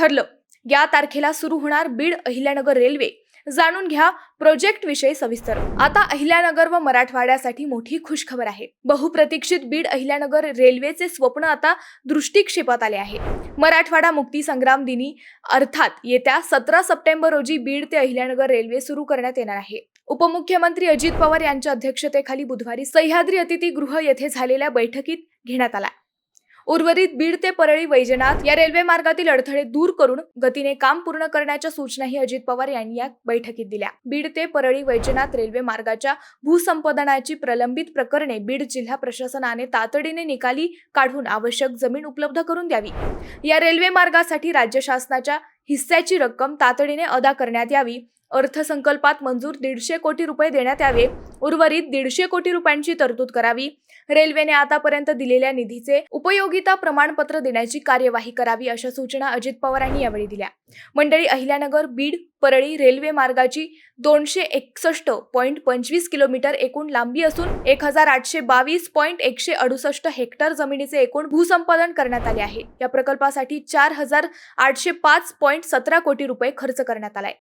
ठरलं. या तारखेला सुरू होणार बीड अहिल्यानगर रेल्वे. जाणून घ्या प्रोजेक्ट विषयी सविस्तर. आता अहिल्यानगर व मराठवाड्यासाठी मोठी खुशखबर आहे. बहुप्रतीक्षित बीड अहिल्यानगर रेल्वेचे स्वप्न आता दृष्टिक्षेपात आले आहे. मराठवाडा मुक्ती संग्राम दिनी अर्थात येत्या सतरा सप्टेंबर रोजी बीड ते अहिल्यानगर रेल्वे सुरू करण्यात येणार आहे. उपमुख्यमंत्री अजित पवार यांच्या अध्यक्षतेखाली बुधवारी सह्याद्री अतिथीगृह येथे झालेल्या बैठकीत घेण्यात आला. उर्वरित बीड ते परळी वैजनाथ या रेल्वे मार्गातील अडथळे दूर करून गतीने काम पूर्ण करण्याच्या सूचनाही अजित पवार यांनी या बैठकीत दिल्या. बीड ते परळी वैजनाथ रेल्वे मार्गाच्या भूसंपादनाची प्रलंबित प्रकरणे बीड जिल्हा प्रशासनाने तातडीने निकाली काढून आवश्यक जमीन उपलब्ध करून द्यावी. या रेल्वे मार्गासाठी राज्य शासनाच्या हिस्स्याची रक्कम तातडीने अदा करण्यात यावी अर्थसंकल्पात मंजूर दीडशे कोटी रुपये देण्यात यावे. उर्वरित दीडशे कोटी रुपयांची तरतूद करावी. रेल्वेने आतापर्यंत दिलेल्या निधीचे उपयोगिता प्रमाणपत्र देण्याची कार्यवाही करावी अशा सूचना अजित पवार यांनी यावेळी दिल्या. मंडळी अहिल्यानगर बीड परळी रेल्वे मार्गाची दोनशे एकसष्ट पॉईंट पंचवीस किलोमीटर एकूण लांबी असून एक हजार आठशे बावीस पॉईंट एकशे अडुसष्ट हेक्टर जमिनीचे एकूण भूसंपादन करण्यात आले आहे. या प्रकल्पासाठी चार हजार आठशे पाच पॉईंट सतरा कोटी रुपये खर्च करण्यात आलाय.